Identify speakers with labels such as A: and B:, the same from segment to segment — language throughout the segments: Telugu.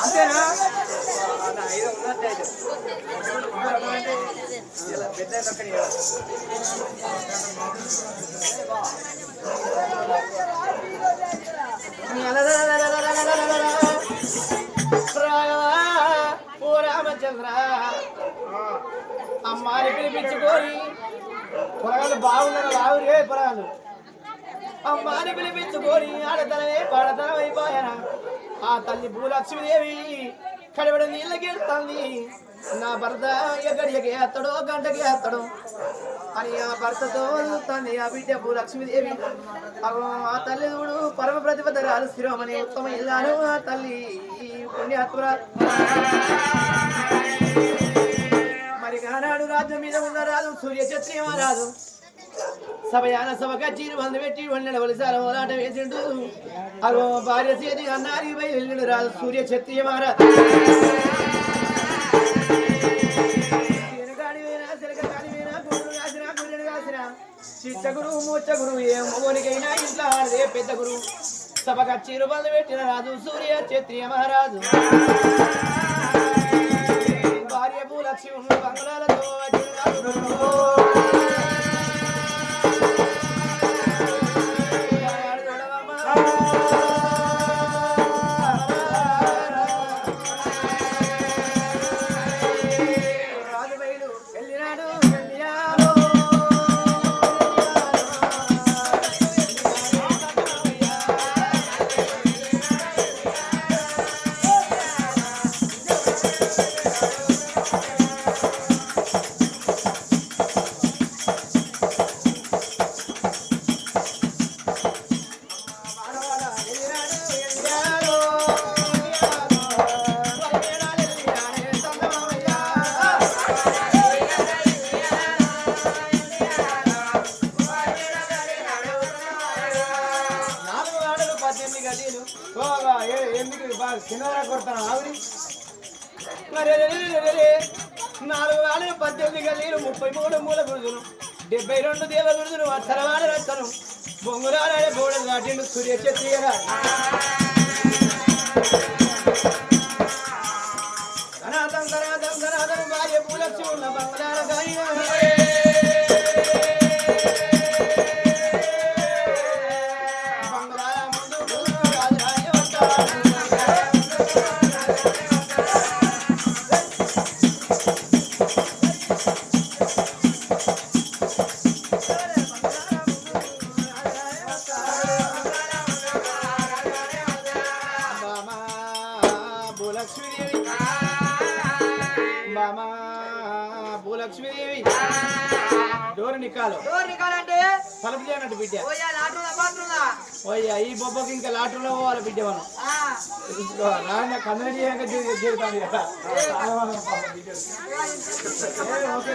A: అంతేనా ఓ రామచంద్ర అమ్మాయి పిలిపించుకొని పొరగాలు బాగున్నారు? రావురే పొరగాలు అమ్మాని పిలిపించుకొని ఆడతనమే పాడతనం అయిపోయానా ఆ తల్లి భూలక్ష్మీదేవి కడబడి నీళ్ళకెడుతుంది నా భర్త ఎక్కడికి ఎత్తడో గంటకి ఎత్తడో అని ఆ భర్తతో వదులుతుంది ఆ బిడ్డ భూలక్ష్మీదేవి. ఆ తల్లి చూడు పరమ ప్రతిపదరాలు స్థిరమని ఉత్తమ ఇల్లాను ఆ తల్లి. పుణ్యాత్మరా మరి కానాడు రాజ్యం మీద ఉన్న రాజు సూర్య క్షత్రియమా రాదు సభయాన సభక చీరు వంద పెట్టి వండిన వలసాల ఓలాట వేసిండు. అగో భార్య చేతి అన్నారి పై వెళ్ళిండు రాజు సూర్య క్షత్రియ మహారాజ్ శనగాడి వేనా, శనగగాడి వేనా, చిట్ట గురువు మూర్చ గురువు ఏ మోనికైనా ఇంట్లో ఆడదే పెద్ద గురువు. సభక చీరు బంధు పెట్టిన రాజు సూర్య క్షత్రియ మహారాజు. భార్య భూలక్ష్మి బంగుళాలతో వచ్చిన రాజు. ఈ బొబ్బకి ఇంకా లాటరీలో పోవాలి బిడ్డ మనం ఇదిగో, నాన్న కన్నడ చేయంగా చేరుతాను కదా ఏ, ఓకే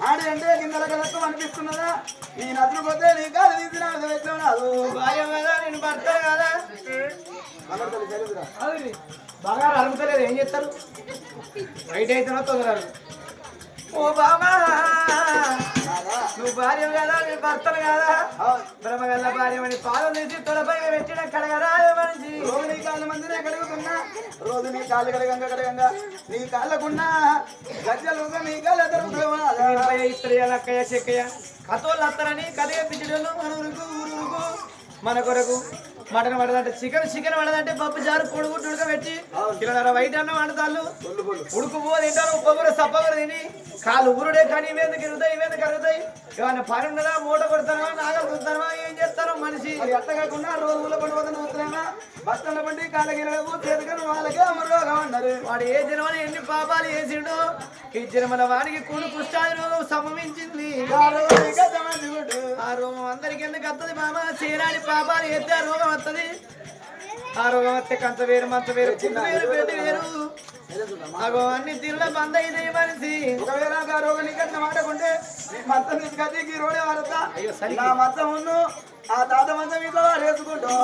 B: ఆడి అంటే కిందల కలత్వం అనిపిస్తున్నదా? ఈ నదులు పోతే నీ కాదు తీసిన ఎట్లా ఉన్నాదు
A: భార్య కదా నేను భర్త కదా.
B: అన్నట్టు
A: అది బాగా అలుగుతలేదు ఏం చేస్తారు? బయట అయితే తొందరగా ఓ బామా! నువ్వు భార్య కదా నేను భర్తను కదా. బ్రహ్మగల్ల భార్య అని పాలు తీసి తొలపై పెట్టిన కడగరాయ మనిషి
B: రోజు నీ కాళ్ళ మందినే కడుగుతున్నా. రోజు నీ కాళ్ళు కడగంగా కడగంగా. నీ కాళ్ళకున్నా గజ్జలు నీ కాళ్ళ దొరుకుతావా
A: ఇస్త్రీ అక్కయ్య చెక్కయ్య. కథోళ్ళు వస్తారని కథ చెప్పించడం మన ఊరుకు ఊరుకు. మన కొరకు మటన్ పడదంటే చికెన్ చికెన్ పడదంటే పప్పు చారు పొడుగు ఉడకబెట్టి కిలోన్నర వైట్ అన్నం వండుతాళ్ళు ఉడుకు పో తింటారు ఉప్పకూర సప్పకూర తిని కాళ్ళు ఊరుడే కానీ ఇవేందుకు ఇరుగుతాయి ఇవేందుకు కరుగుతాయి ఏమన్నా పని ఉన్నదా? మూట కొడతారా నాగలు కొడతారా
B: మరి అట్ట కాకుండా రోజుల పండు పోతున్న ఉత్తరంగా బస్తాల బండి కాళ్ళ గిరడము చేతకను వాళ్ళకే అమరుగా అన్నారు
A: వాడు ఏ జన్మన ఎన్ని పాపాలు చేసిండు ఈ జన్మల వాడికి కూడు కుష్టాది రోగం సంభవించింది ఆ రోగం అందరికి ఎందుకు వస్తుంది మామ చేయరాని పాపాలు ఎత్తే ఆ రోగం వస్తుంది ఆ రోగం వస్తే కంచ వేరు మంచ వేరు చిన్న వేరు పెట్టి వేరు. అగో అన్ని తిరుల బంద్ అయితే మనిషి.
B: ఒకవేళ రోగం నీకు అట్లా మాటకుంటే నీ మంచం తీసుకొచ్చి ఈ రోడే వాడతా
A: అయ్యో.
B: నా మంచం ఉన్ను ఆ తాత మంచం ఇంట్లో వాడేసుకుంటా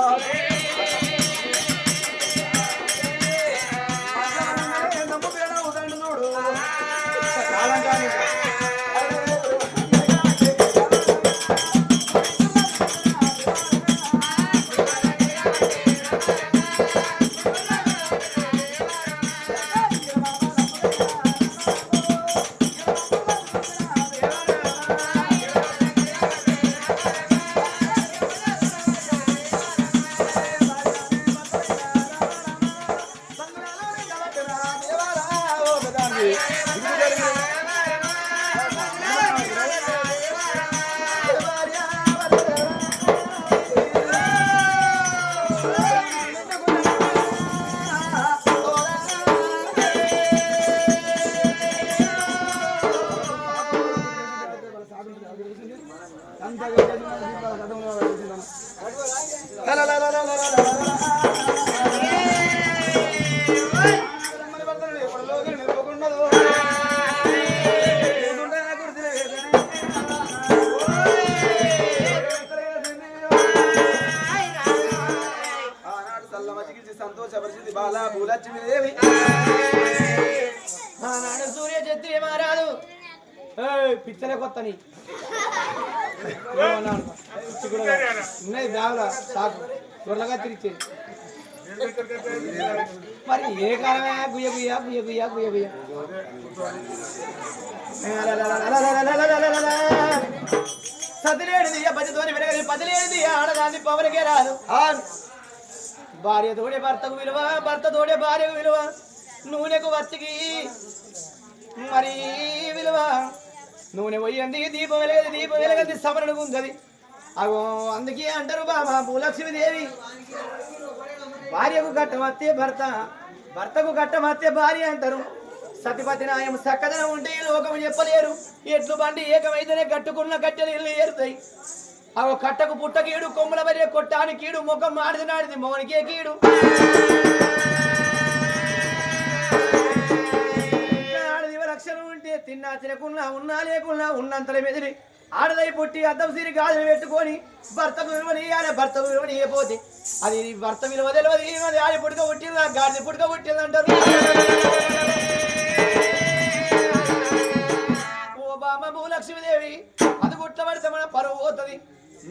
B: ఆనాడు చల్లమచ్చికి సంతోషపరిచింది బాల భూలక్ష్మి దేవి.
A: సూర్య చత్రి మారాదు ఏయ్, పిచ్చలే కొత్తని. ఏమన్నాను? పిచ్చి సాకు. దొరలగా తిరిగి మరి ఏ కాలమే? గుయ్య గుయ్య గుయ్య గుయ్య గుయ్య గుయ్య సతిలేడిది పదితోని వెనకది పదిలేడిది ఆడదాన్ని పవనకే రాదు. భార్య తోడే భర్తకు విలువ భర్త తోడే భార్యకు విలువ నూనెకు వత్తికి మరి విలువ. నూనె పోయింది దీపం వెలగది దీపం వెలగది సమరణకు ఉందది అగో అందుకే అంటారు బాబా భూలక్ష్మీదేవి భార్యకు కట్టమత్తే భర్త భర్తకు కట్టమత్తే భార్య అంటారు. సతిపతి నాయం సక్కదనం ఉంటే లోకము చెప్పలేరు. ఎట్లు బండి ఏకమైతేనే కట్టుకున్న కట్టెలు ఇల్లు ఏరుతాయి. అవ కట్టకు పుట్ట కీడు కొమ్మల వరే కొట్టాని కీడు ముఖం మాడిది నాడిది మోనికే కీడు. ఆడది లక్షణం ఉంటే తిన్నా తినకున్నా ఉన్నా లేకున్నా ఉన్నంతల మెదిరి ఆడదై పుట్టి అద్దం సిరి గాజులు పెట్టుకొని భర్తకు విలువని ఆడ భర్తకు విలువని పోతే అది భర్త విలువ తెలియదు అది ఆడి పుట్టుక పుట్టింది గాడిది పుట్టుక పుట్టింది అంటారు. ఓ బామ్మ భూలక్ష్మీదేవి అది గుట్టబడితే మన పరువు పోతుంది.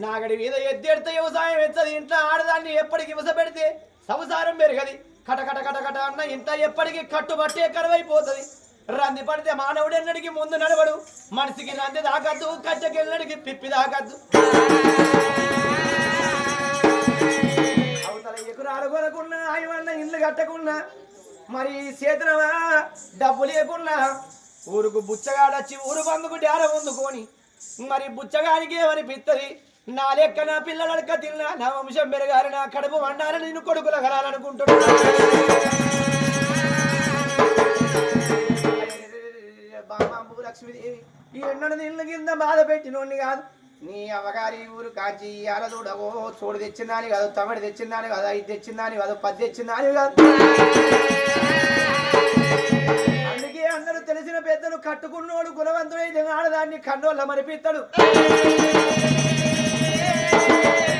A: నాగడి మీద ఎద్దెడితే వ్యవసాయం ఎత్తది ఇంట్లో ఆడదాన్ని ఎప్పటికి ఇవసపెడితే సంసారం పెరగది. కట కట కట కట అన్న ఇంత ఎప్పటికీ కట్టుబట్టే కరువైపోతుంది. రంది పడితే మానవుడు ఎన్నడికి ముందు నడవడు. మనిషికి రంది తాకద్దు కట్టెకెళ్ళడికి పిప్పి తాకద్దు అవతల ఎకురాలు కొనకున్నా ఆయమన్న ఇల్లు కట్టకున్నా మరి చేతులవా డబ్బు లేకున్నా ఊరుకు బుచ్చగాడొచ్చి ఊరు బందుకు డేర పొందుకొని మరి బుచ్చగానికి మరి పిత్తది నా లెక్క నా పిల్లలడక తిన్నా నా వంశం పెరగాలి నా కడుపు వండాలి నేను కొడుకుల కలాలనుకుంటున్నా బామాంబు లక్ష్మీదేవి ఈ ఎన్నడు నీళ్ళ కింద బాధ పెట్టినోడిని కాదు. నీ అవగారి ఊరు కాంచి ఇవాళ చూడవో చూడు తెచ్చిందాని కాదు తమిడి తెచ్చిందాని కాదు ఐదు తెచ్చిందాని కాదు పది తెచ్చిందాని కాదు. అందుకే అందరూ తెలిసిన పెద్దలు కట్టుకున్నోడు గుణవంతుడైతే ఆడదాన్ని కన్నోళ్ళ మరిపిస్తాడు.
B: Thank you.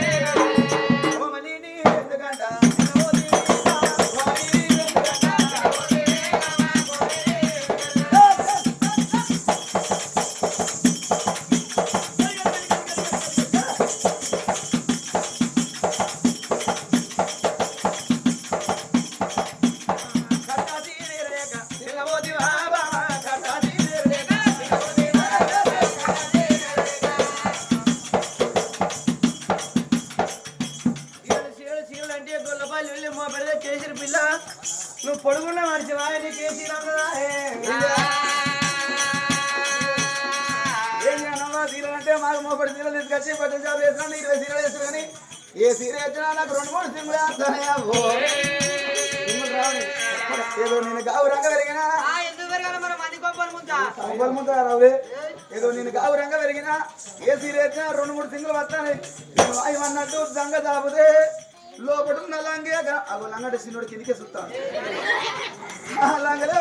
B: వచ్చి పట్టు జాబ్ వేసినా ఇరవై సీరియల్ వేస్తారు కానీ ఏ సీరియల్ వచ్చినా నాకు రెండు మూడు సింగులు వేస్తానే ఏదో నేను గౌరంగా పెరిగినా కొంపలు ముందు రావులే ఏదో నేను గావురంగా పెరిగినా ఏ సీరియల్ వచ్చినా రెండు మూడు సింగులు వస్తాను అన్నట్టు దంగ దాపుతే లోపల ఉన్న లంగే అవి లంగటి సిన్నుడు కిందికే చూస్తాను లంగలే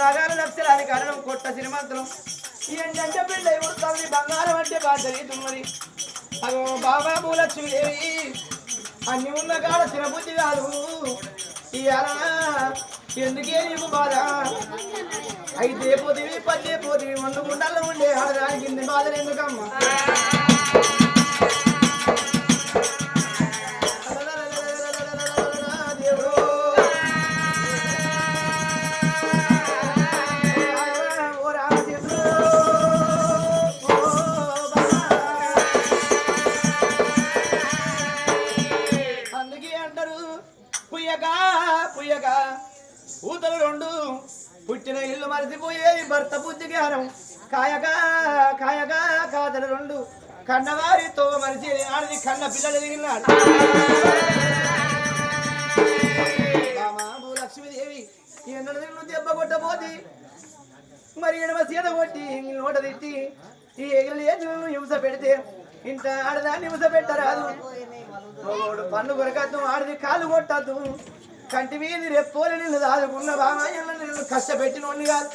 A: రత్నాలు పుష్పరాగాలు లక్షలాది కారణం కొట్ట శ్రీమంతులు ఏంటంటే పెళ్ళై ఉడుతుంది బంగారం అంటే బాధ్యత తెలియదు అగో బాబా పూలక్ష్మీదేవి అన్ని ఉన్న కాడ చిరబుద్ధి కాదు. ఇయాల ఎందుకే నీకు బాధ? అయితే పోతివి పల్లె పోతివి మందు ఉండే ఆడదానికి బాధలు ఎందుకమ్మా? ఊతలు రెండు పుట్టిన ఇల్లు మరిచిపోయేవి భర్త బుద్ధి కాయగా కాయగా కాదలు రెండు కన్నవారితో మరిచి ఆడది కన్న పిల్లలు దిగినాడు మామూ లక్ష్మీదేవి ఎన్నడు నిన్ను దెబ్బ కొట్టబోతి మరి ఎడమ సీత కొట్టి నోట తిట్టి ఈ ఎగిరి ఏజులను హింస పెడితే ఇంత ఆడదాన్ని హింస పెట్టరాదు. పన్ను కొరకద్దు ఆడిది కాలు కొట్టద్దు. కంటి మీద రెప్పోలు నిన్ను దాదుకున్న బామాయ్యను నిన్ను కష్టపెట్టినోడిని కాదు.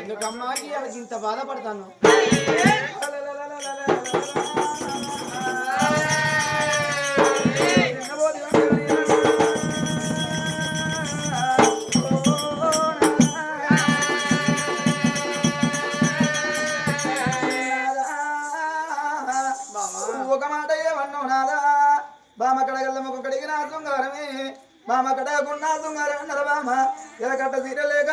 A: ఎందుకమ్మాకి వాళ్ళకి ఇంత బాధపడతాను?
B: కడగకున్నా శృంగారం ఎలకట్ట సీర లేక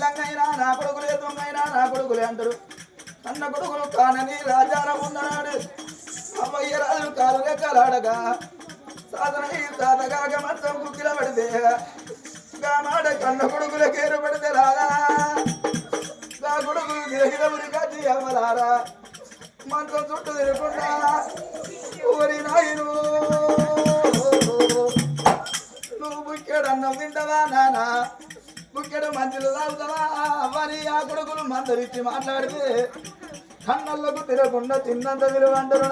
B: లంగైనా నా కొడుకులే దొంగైనా నా కొడుకులే అంటారు. అన్న కొడుకులు కానని రాజారం ఉన్నాడు అమ్మయ్య రాజు కాలు రెక్కలాడగా సాధన సాధగాక మొత్తం కుక్కిల పడితే గా మాట కన్న కొడుకుల కేరు పడితే రారా? నా కొడుకు గిరగిర ఉరి కట్టి అమ్మలారా చుట్టూ తిరగకుండా ఊరి నాయను నువ్వు బుక్కెడు అన్నం తింటావా నానా? బుక్కెడు మంచిలు తాగుతావా మరి ఆ కొడుకులు మందరిచ్చి మాట్లాడితే కన్నళ్ళకు తిరగకుండా తిన్నంత విలువ అంటారు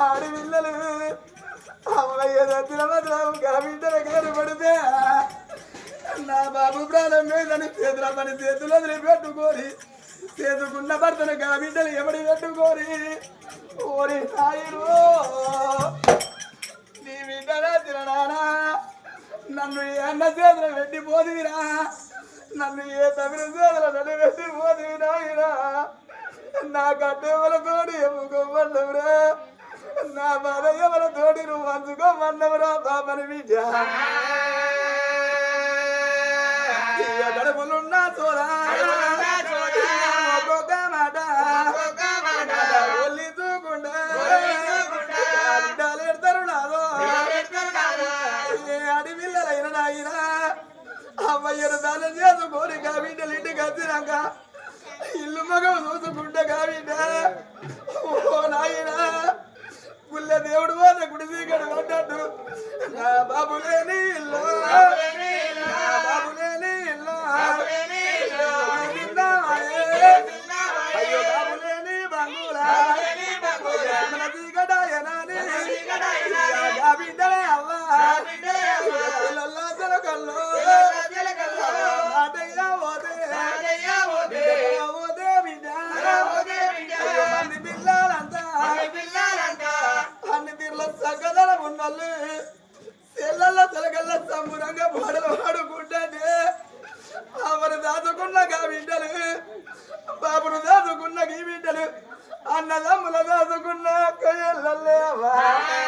B: ఆడపిల్లలు అమ్మయ్య దత్తుల మాత్రం గబిడ్డల పడితే నా బాబు ప్రాణం మీదని చేతుల పని చేతులు పెట్టుకోరి చేతుకున్న భర్తను గబిడ్డలు ఎవడి పెట్టుకోరి ఓరి సాయిరు నీ బిడ్డరా తినడానా నన్ను ఏ అన్న చేతులు పెట్టి పోదివిరా నన్ను ఏ తమిళ చేతులు నన్ను పెట్టి నా కట్టెవల తోడి ఎమ్ముకోమన్నవరా నా బాధ ఎవల తోడి నువ్వు పంచుకోమన్నవురా బాబని బిడ్డ ఇయ్య గడుపులున్న ఒక్కొక్క మాట. ఒల్లి తూకుండా బిడ్డలు నాదో ఏ నాయన అమ్మయ్యను దానం చేసుకొని కా బిడ్డలు ఇంటికి వచ్చినాక పుల్లు మగం చూసుకుంటే కావిడా ఓ నాయనా పుల్ల దేవుడు వాళ్ళ గుడి సీకడు నా బాబులేని ఇల్లు
A: Hallelujah. Hallelujah.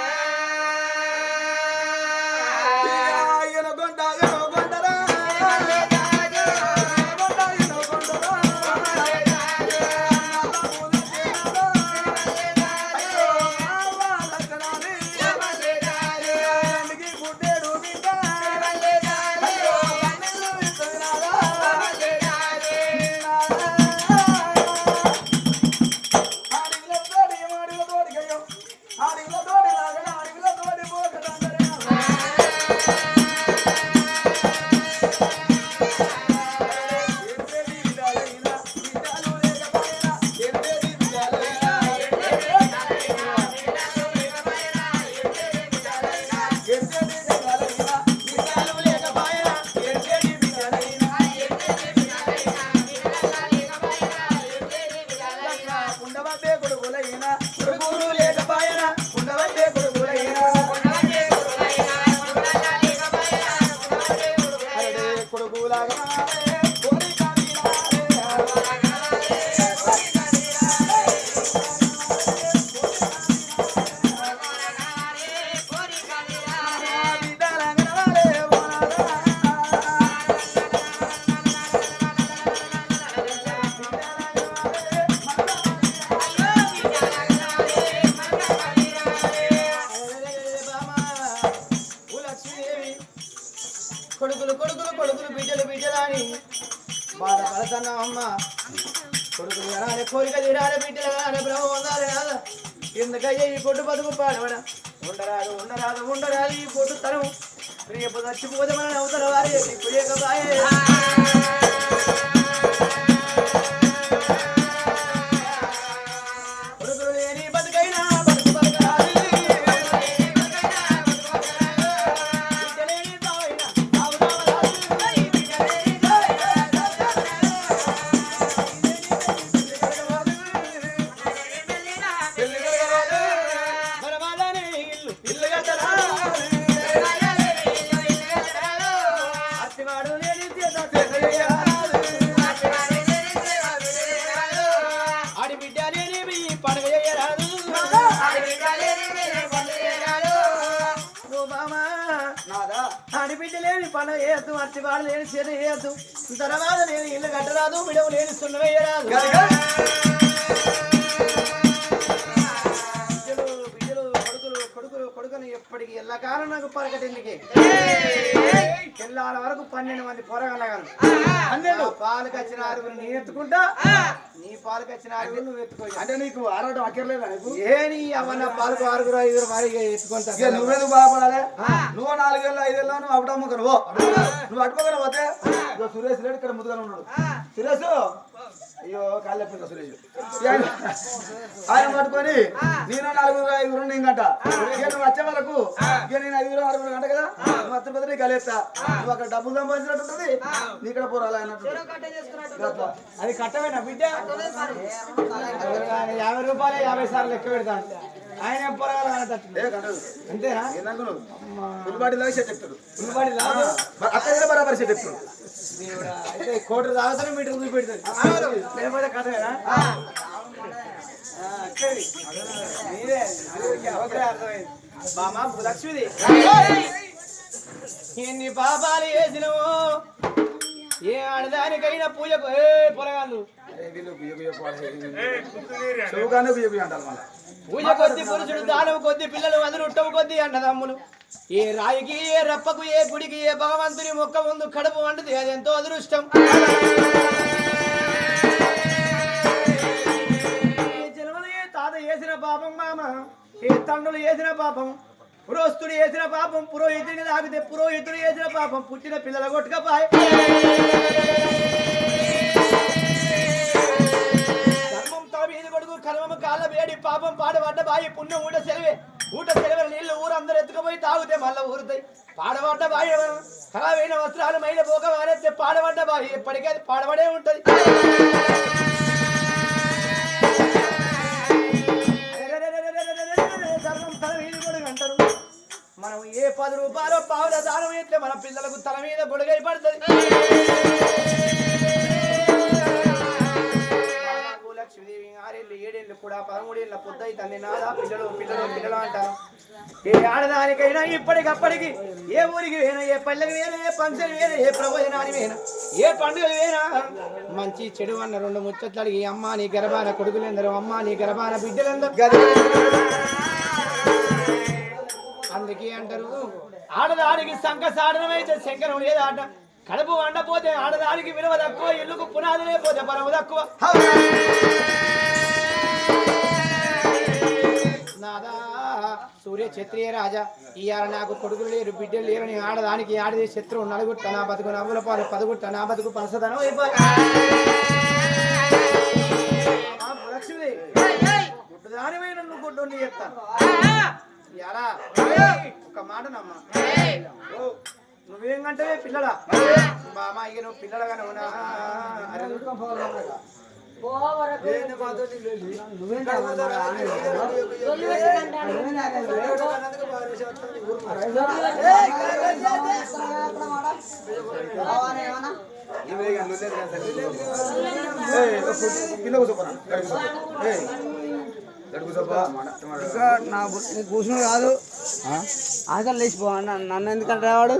A: ఈ కొట్టు రేపు చచ్చిపోతే మనం అవుతారు వారి నాకు. పరకటిందికి తెల్లాల వరకు పన్నెండు మంది పొరగలగాను పన్నెండు. పాలకు వచ్చిన ఆరుగురు నీ ఎత్తుకుంటా నీ పాలకు వచ్చిన ఆరుగురు నువ్వు ఎత్తుకో
B: అంటే నీకు ఆడటం అక్కర్లేదా నీకు?
A: ఏ నీ అవన్న పాలకు ఆరుగురు ఐదుగురు మరి ఎత్తుకుంటా.
B: ఇక నువ్వేందుకు బాధపడాలి? నువ్వు నాలుగేళ్ళు ఐదేళ్ళు నువ్వు అప్పుడమ్ముకు నువ్వు నువ్వు అటుపక్కన పోతే సురేష్ లేడు ఇక్కడ ముద్దుగా ఉన్నాడు. సురేష్ అయ్యో కాళ్ళు చెప్పింది సురేష్? ఇక ఆయన- పట్టుకొని నేను నలుగురు ఐదుగురు ఇంకంట. ఇక నువ్వు వచ్చే వరకు ఇక నేను ఐదుగురు ఆరుగురు గంట కదా? వచ్చే పెద్ద నీకు కలిస్తా. నువ్వు అక్కడ డబ్బులు సంపాదించినట్టు ఉంటుంది నీ ఇక్కడ పోరాలి అన్నట్టు.
A: అది కట్టమేనా బిడ్డ? యాభై రూపాయలు యాభై సార్లు లెక్క పెడతాను ఆయన పొరగాలి అంతేనా?
B: ఫుల్బాడీలో సెట్ ఎక్కుతాడు
A: ఉల్లిపాడి లాభం
B: అక్కడ బరాబర్
A: దేవుడా, అయితే కోటి తాగుతానే మీటర్ చూపెడుతుంది లేకపోతే కథవేనా మీరే అందరికీ ఒకటే అర్థమైంది. మామ లక్ష్మిది ఎన్ని పాపాలు చేసినవో ఏ ఆడదానికైనా పూజకు ఏ పొలగాళ్ళు పూజ కొద్ది పురుషుడు దానం కొద్ది పిల్లలు అదురుట్టవు కొద్ది అన్నదమ్ములు. ఏ రాయికి ఏ రప్పకు ఏ గుడికి ఏ భగవంతుని మొక్క ముందు కడుపు వంటది అది ఎంతో అదృష్టం. జన్మలు ఏ తాత వేసిన పాపం మామ ఏ తండ్రులు వేసిన పాపం పురోస్తుడు వేసిన పాపం పురోహితుడికి తాగితే పురోహితుడు వేసిన పాపం పుట్టిన పిల్లల కొట్టుకపోయి. ధర్మం కొడుకు కర్మము కాళ్ళ వేడి పాపం పాడబడ్డ బాయి పుణ్యం ఊట సెలవే ఊట సెలవే అందరు ఎత్తుకుపోయి తాగుతే మళ్ళీ ఊరుతాయి. పాడబడ్డ బాయ్ ఖరాబైన వస్త్రాలు మైన పోక వారేస్తే పాడబడ్డ బాయ్ ఎప్పటికీ అది పాడబడే ఉంటుంది. తల మీద అంటారు. మనం ఏ పది రూపాయలు పావుల దానం అయితే మన పిల్లలకు తల మీద గొడుగై పడుతుంది. లక్ష్మీదేవి ఆరేళ్ళు ఏడేళ్ళు కూడా పదమూడేళ్ళ పొద్దు తండ్రి నాదా పిల్లలు పిల్లలు పిల్లలు అంటారు ఏ ఆడదానికైనా ఇప్పటికప్పటికి ఏ ఊరికి వేనా ఏ పల్లెకి వేనా ఏ ఫంక్షన్ వేనా ఏ ప్రవచనాన్ని వేనా ఏ పండుగ వేనా మంచి చెడు అన్న రెండు ముచ్చట్లు అడిగి అమ్మ నీ గర్భాన కొడుకులెందరు అమ్మ నీ గర్భాన బిడ్డలెందరు అందుకే అంటారు ఆడదానికి సంఖ సాధనమైతే శంకరం లేదంట. కడుపు వండపోతే ఆడదానికి విలువ తక్కువ ఇల్లుకు పునాది లేకపోతే బలము తక్కువ. ఊరే క్షత్రియ రాజా. ఇవాళ నాకు కొడుకులు లేరు బిడ్డలు లేరని ఆడదానికి ఆడది శత్రువు. నలుగుట్ట నా బతుకు నవ్వుల పాలు పదగుట్ట నా బతుకు పలసదనం అయిపోయి. లక్ష్మి గుడ్డదానివై నన్ను గుడ్డు చెప్తాను ఎలా ఒక మాట నమ్మ. ఓ, నువ్వేంగంటే పిల్లడా బామా ఇక నువ్వు పిల్లడగానే ఉన్నా
B: కింద కూర్చోపరా. కూర్చోపా.
C: ఇంకా నా కూర్చుని కాదు. ఆకలి లేచిపో అన్న. నన్ను ఎందుకంటే వాడు?